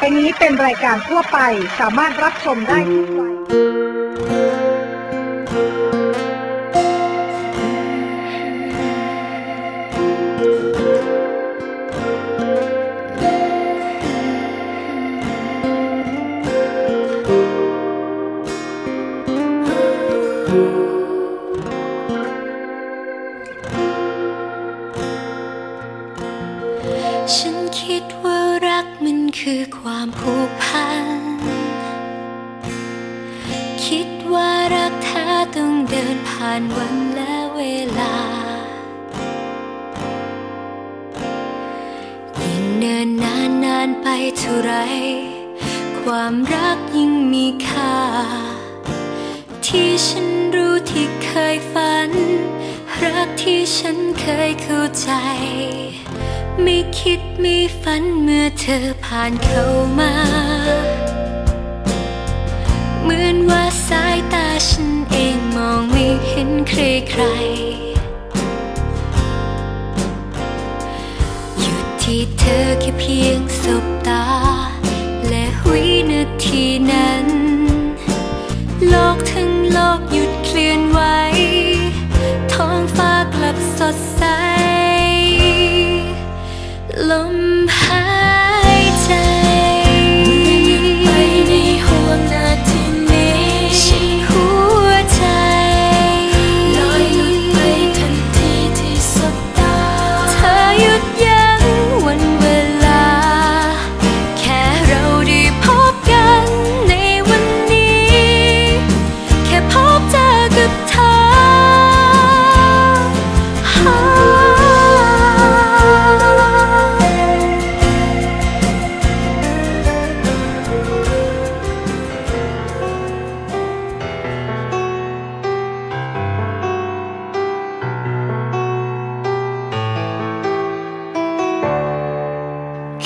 ไปนี้เป็นรายการทั่วไปสามารถรับชมได้ทุกวัยฉันคิดว่า คือความผูกพัน คิดว่ารักแท้ต้องเดินผ่านวันและเวลา ยิ่งเนินนานนานไปเท่าไร ความรักยิ่งมีค่า ที่ฉันรู้ที่เคยฝัน รักที่ฉันเคยเข้าใจ ไม่คิดไม่ฝันเมื่อเธอผ่านเข้ามา เหมือนว่าสายตาฉันเองมองไม่เห็นใครใครๆหยุดที่เธอแค่เพียงสบตา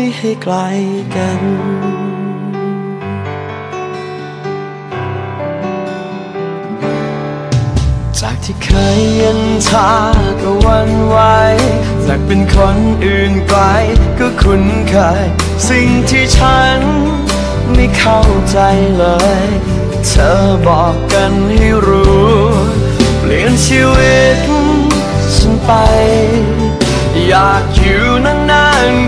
ไม่ให้ไกลกัน จากที่เคยย็นชาก็วันไหวจากเป็นคนอื่นไกลก็คุ้นเคย สิ่งที่ฉันไม่เข้าใจเลย เธอบอกกันให้รู้ เปลี่ยนชีวิตฉันไป อยากอยู่นานๆ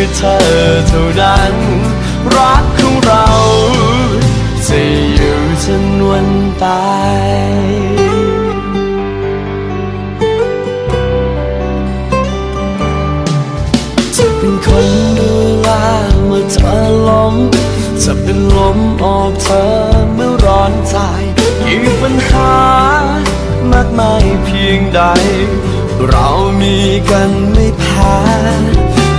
คือเธอเท่านั้น รักของเราจะอยู่จนวันตายจะเป็นคนดูแลเมื่อเธอล้มจะเป็นลมออกเธอเมื่อร้อนใจยิ่งปัญหามากมายเพียงใด เรามีกันไม่แพ้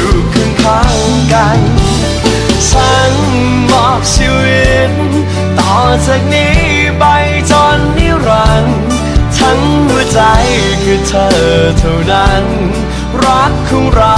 ่ ข้งๆกัน ฉันมอบชีวิต ต่อจากนี้ไปจนนิรันดร์ทั้งหัวใจคือเธอเท่านั้น รักของเรา